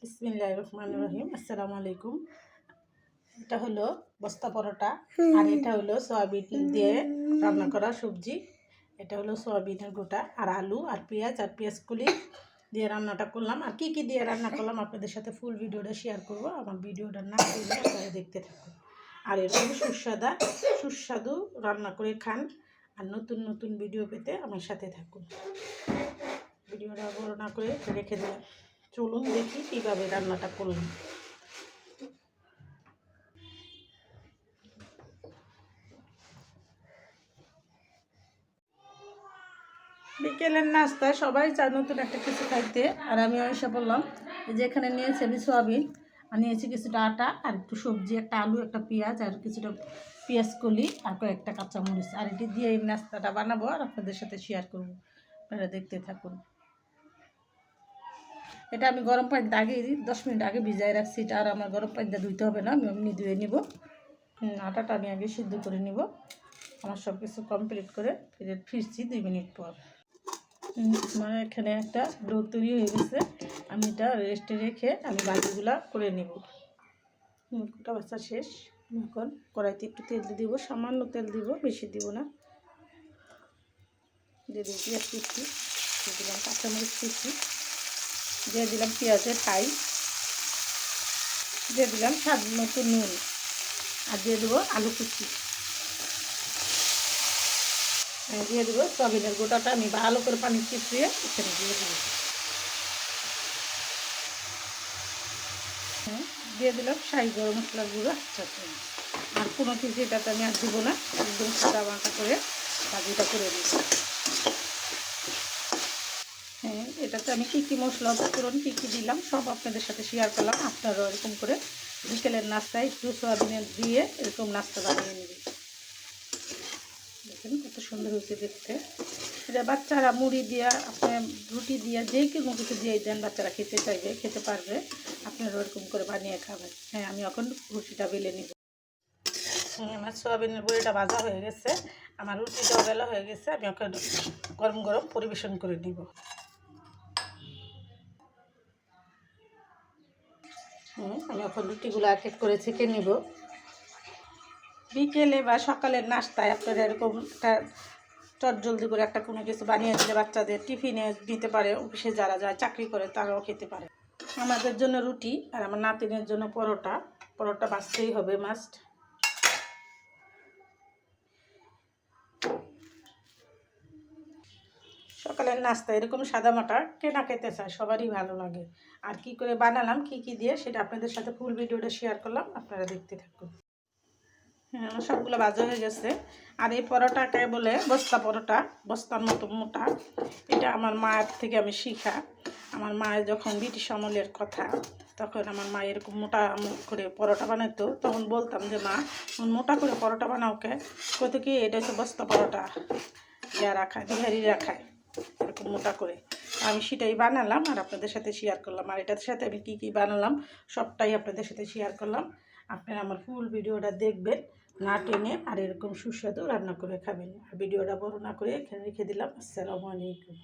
বিসমিল্লাহ রহমান রহিম আসসালামু আলাইকুম এটা হলো বস্তা পরোটা আর এটা হলো সয়াবিন দিয়ে রান্না করা সবজি। এটা হলো সয়াবিনের গোটা আর আলু আর পেঁয়াজ আর পেঁয়াজ কুলি দিয়ে রান্নাটা করলাম। আর কি কি দিয়ে রান্না করলাম আপনাদের সাথে ফুল ভিডিওটা শেয়ার করব। আমার ভিডিওটা না করলে আপনারা দেখতে থাকুন। আর এরকম সুস্বাদা সুস্বাদু রান্না করে খান। আর নতুন নতুন ভিডিও পেতে আমার সাথে থাকুন। ভিডিওটা বড় না করে রেখে দিলাম। চলুন দেখি কীভাবে রান্নাটা করলাম। বিকেলের নাস্তায় সবাই চায় নতুন একটা কিছু খাইতে, আর আমি এসে বললাম যে এখানে নিয়েছি আমি সোয়াবিন, আর নিয়েছি কিছুটা আটা, আর একটু সবজি, একটা আলু, একটা পেঁয়াজ, আর কিছুটা পেঁয়াজ কলি, আর কয়েকটা কাঁচামরিচ। আর এটি দিয়ে এই নাস্তাটা বানাবো, আর আপনাদের সাথে শেয়ার করব। আপনারা দেখতে থাকুন। এটা আমি গরম পানিতে আগে দশ মিনিট আগে ভিজাই রাখছি এটা আর আমার গরম পানিতে ধুইতে হবে না আমি এমনি ধুয়ে নিব। আটাটা আমি আগে সিদ্ধ করে নিব। আমার সব কিছু কমপ্লিট করে ফিরে ফিরছি দুই মিনিট পর। মানে এখানে একটা ডো তৈরি হয়ে গেছে আমি এটা রেস্টে রেখে আমি বাকিগুলা করে নিব। হুম, গোটা বাচ্চা শেষ। এখন কড়াইতে একটু তেল দিয়ে দিব সামান্য তেল দিব বেশি দিব না। দিয়ে দিই পেঁয়াজ দিয়ে দিলাম কাঁচামরিচ কুচি দিয়ে দিলাম পেঁয়াজের ফ্রাই দিয়ে দিলাম স্বাদ মতো নুন। আর দিয়ে দেবো আলু কুচি। দিয়ে দেবো সয়াবিনের গোটাটা আমি ভালো করে পানি চিপিয়ে এখানে দিয়ে দেবো। হ্যাঁ, দিয়ে দিলাম শাহি গরম মশলার গুঁড়ো চামচ। আর কোনো কিছু এটাতে আমি আর দিব না একদম সাদা বাঁকা করে ভাজিটা করে হ্যাঁ এটাতে আমি কী কী মশলা উপকরণ কী কী দিলাম সব আপনাদের সাথে শেয়ার করলাম। আপনারাও এরকম করে বিকেলের নাস্তায় একটু সোয়াবিনের দিয়ে এরকম নাস্তা বানিয়ে নেবেন। দেখেন কত সুন্দর হয়েছে দেখতে। এটা বাচ্চারা মুড়ি দিয়া আপনার রুটি দিয়া যে কোনো কিছু দিয়ে দেন বাচ্চারা খেতে চাইবে খেতে পারবে। আপনারা ওরকম করে বানিয়ে খাবেন। হ্যাঁ আমি এখন রুটিটা বেলে নিব। হ্যাঁ, আমার সোয়াবিনের বড়িটা ভাজা হয়ে গেছে। আমার রুটিটাও বেলা হয়ে গেছে আমি এখন গরম গরম পরিবেশন করে নিব। আমি এখন রুটিগুলো এক এক করে ছেঁকে নিব। বিকেলে বা সকালের নাস্তায় আপনারা এরকম একটা চটজলদি করে একটা কোনো কিছু বানিয়ে দিলে বাচ্চাদের টিফিনে দিতে পারে, অফিসে যারা যায় চাকরি করে তারাও খেতে পারে। আমাদের জন্য রুটি আর আমার নাতিনের জন্য পরোটা। পরোটা বাঁচতেই হবে মাস্ট সকালের নাস্তা, এরকম সাদা মাটা কেনা খেতে চায়, সবারই ভালো লাগে। আর কি করে বানালাম, কি কি দিয়ে, সেটা আপনাদের সাথে ফুল ভিডিওটা শেয়ার করলাম, আপনারা দেখতে থাকুন। হ্যাঁ আমার সবগুলো ভাজা হয়ে গেছে। আর এই পরোটাকে বলে বস্তা পরোটা, বস্তার মতো মোটা, এটা আমার মায়ের থেকে আমি শিখা। আমার মায়ের যখন ব্রিটিশ আমলের কথা, তখন আমার মা এরকম মোটা করে পরোটা বানাতো, তখন বলতাম যে, মা মোটা করে পরোটা বানাও কে? কত কি, এটা হচ্ছে বস্তা পরোটা। ইয়া রাখায় বিহারি রাখায়। এরকম মোটা করে। আমি সেটাই বানালাম আর আপনাদের সাথে শেয়ার করলাম। আর এটার সাথে আমি কী কী বানালাম, সবটাই আপনাদের সাথে শেয়ার করলাম। আপনারা আমার ফুল ভিডিওটা দেখবেন, না টেনে আর এরকম সুস্বাদু রান্না করে খাবেন। আর ভিডিওটা বড় না করে এখানে রেখে দিলাম। আসসালামু আলাইকুম।